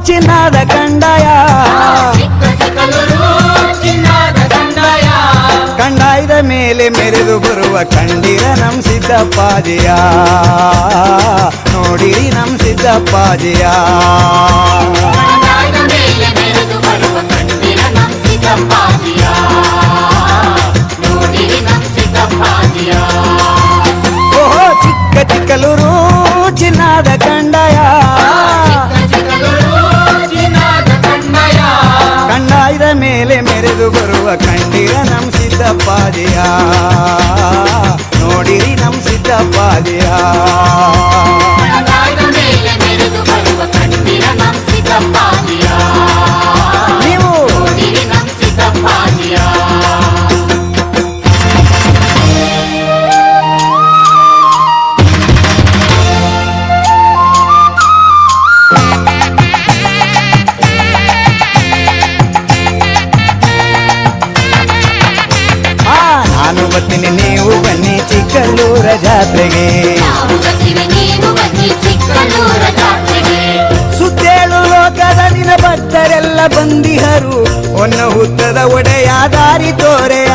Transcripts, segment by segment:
ಚಿಕ್ಕಲೂರು ಚಿನ್ನದ ಕಂಡಾಯ ಚಿಕ್ಕ ಚಿಕ್ಕಲೂರು ಚಿನ್ನದ ಕಂದಾಯ ಕಂಡಾಯದ ಮೇಲೆ ಮೆರೆದು ಬರುವ ಕಂಡಿರ ನಮ್ ಸಿದ್ದಪ್ಪಾಜಿಯ ನೋಡಿರಿ ನಮ್ ಸಿದ್ದಪ್ಪಾಜಿಯ ಕಂದಾಯದ ಮೇಲೆ ಮೆರೆದು ಬರುವ ಕಂದಿರ ನಮ್ ಸಿದ್ದಪ್ಪಾಜಿಯ ನಮ್ ಸಿದ್ದಪ್ಪಾಜಿಯ ನೋಡಿರಿ ನಮ್ ಸಿದ್ದಪ್ಪಾಜಿಯ ಜಾತ್ರೆಗೆ. ಸುತ್ತೇಳು ಲೋಕದ ನಿನ ಭಕ್ತರೆಲ್ಲ ಬಂದಿಹರು. ಒನ್ನ ಹುತ್ತದ ಒಡೆಯ ದಾರಿ ತೋರೆಯ.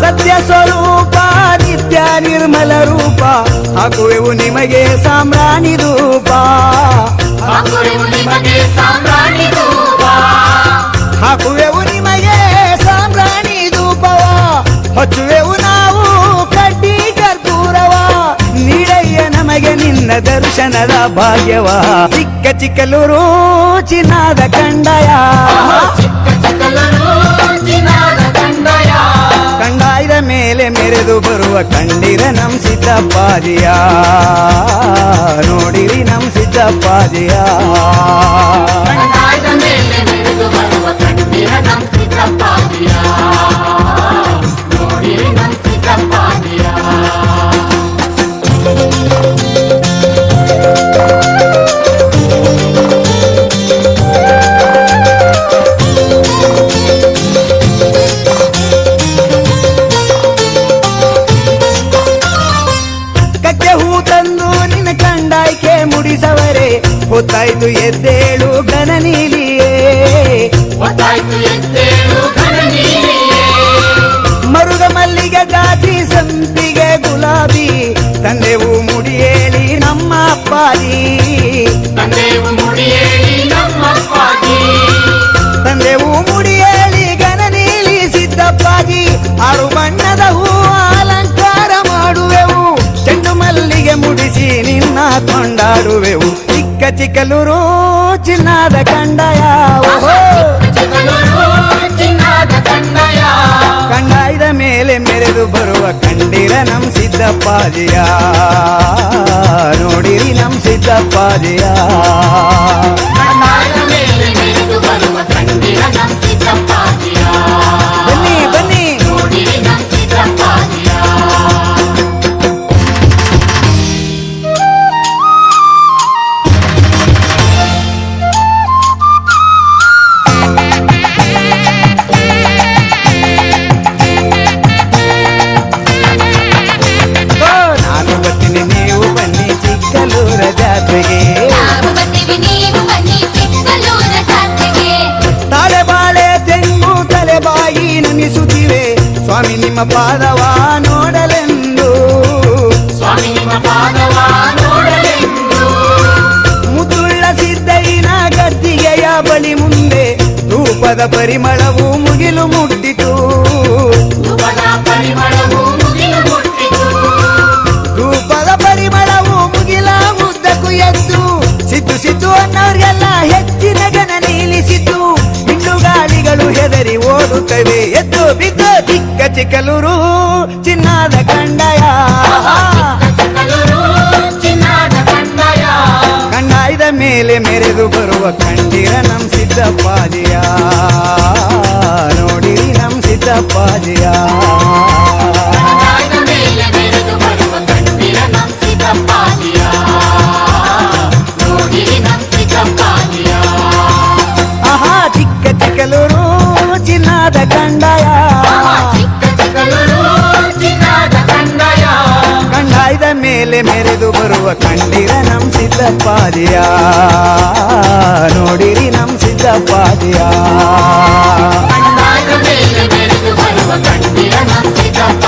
ಸತ್ಯ ಸ್ವರೂಪ ನಿತ್ಯ ನಿರ್ಮಲ ರೂಪ. ಹಾಕುವೆವು ನಿಮಗೆ ಸಾಮ್ರಾಣಿ ಧೂಪ. ದರ್ಶನದ ಭಾಗ್ಯವ ಚಿಕ್ಕ ಚಿಕ್ಕಲೂರು ಚಿನ್ನದ ಕಂಡಯ ಚಿಕ್ಕ ಚಿಕ್ಕಲೂರು ಚಿನ್ನದ ಕಂದಾಯ ಕಂಡಾಯದ ಮೇಲೆ ಮೆರೆದು ಬರುವ ಕಂಡಿರ ನಮ್ ಸಿದ್ದಪ್ಪಾಜಿಯ ನೋಡಿರಿ ನಮ್ ಸಿದ್ದಪ್ಪಾಜಿಯ ಕಂದಾಯದ ಮೇಲೆ ಗೊತ್ತಾಯ್ತು ಎದ್ದೇಳು ಘನ ನೀಲಿಯೇ. ಮರುಗ ಮಲ್ಲಿಗೆ ಗಾಜಿ ಸಂತಿಗೆ ಗುಲಾಬಿ. ತಂದೆವು ಮುಡಿಯೇಳಿ ನಮ್ಮ ಅಪ್ಪಾಜಿ. ತಂದೆವು ಮುಡಿಯೇಳಿ ನಮ್ಮಪ್ಪಾಜಿ ತಂದೆವು ಮುಡಿಯೇಳಿ ಘನ ನೀಲಿ ಸಿದ್ದಪ್ಪಾಜಿ. ಆರು ಬಣ್ಣದ ಹೂ ಅಲಂಕಾರ ಮಾಡುವೆವು. ಚೆಂಡು ಮಲ್ಲಿಗೆ ಮುಡಿಸಿ ನಿನ್ನ ಕೊಂಡಾಡುವೆವು. ಚಿಕ್ಕ ಚಿಕ್ಕಲೂರು ಚಿನ್ನದ ಕಂಡಯ ಓಹೋ ಚಿಕ್ಕಲೂರು ಚಿನ್ನದ ಕಂದಾಯ ಕಂಡಾಯದ ಮೇಲೆ ಮೆರೆದು ಬರುವ ಕಂಡಿರ ನಮ್ ಸಿದ್ದಪ್ಪಾಜಿಯ ನೋಡಿರಿ ನಮ್ ಸಿದ್ದಪ್ಪಾಜಿಯ ಕಂದಾಯದ ಮೇಲೆ ಮೆರೆದು ಬರುವ ಕಂದಿರ ನಮ್ ಸಿದ್ದಪ್ಪಾಜಿಯ ನಿಮ್ಮ ಪಾದವ ನೋಡಲೆಂದು. ಸ್ವಾಮಿ ನಿಮ್ಮ ಪಾದವ ನೋಡಲೆಂದು. ಮುದ್ದುಳ್ಳ ಸಿದ್ದಯ್ಯನ ಗದ್ದಿಗೆಯ ಬಳಿ ಮುಂದೆ ಧೂಪದ ಪರಿಮಳವು ಮುಗಿಲು ಮುಟ್ಟಿತು. ಓಡುತ್ತವೆ ಎದ್ದು ಬಿದ್ದು ಚಿಕ್ಕ ಚಿಕ್ಕಲೂರು, ಚಿನ್ನದ ಕಂಡಯ ಕಂಡಾಯದ ಮೇಲೆ ಮೆರೆದು ಬರುವ ಕಂಡಿರ ನಮ್ ಸಿದ್ದಪ್ಪಾಜಿಯ. ನೋಡಿರಿ ನಮ್ ಸಿದ್ದಪ್ಪಾಜಿಯ. ಕಂಡಿರ ನಮ್ ಸಿದ್ದಪ್ಪಾದಿಯ ನೋಡಿರಿ ನಮ್ ಸಿದ್ದಪ್ಪಾದಿಯ ಕಣ್ಣಾದ ಮೇಲೆ ಬೆಳೆದು ಬರುವ ಕಂಡಿರ ನಮ್ ಸಿದ್ದಪ್ಪ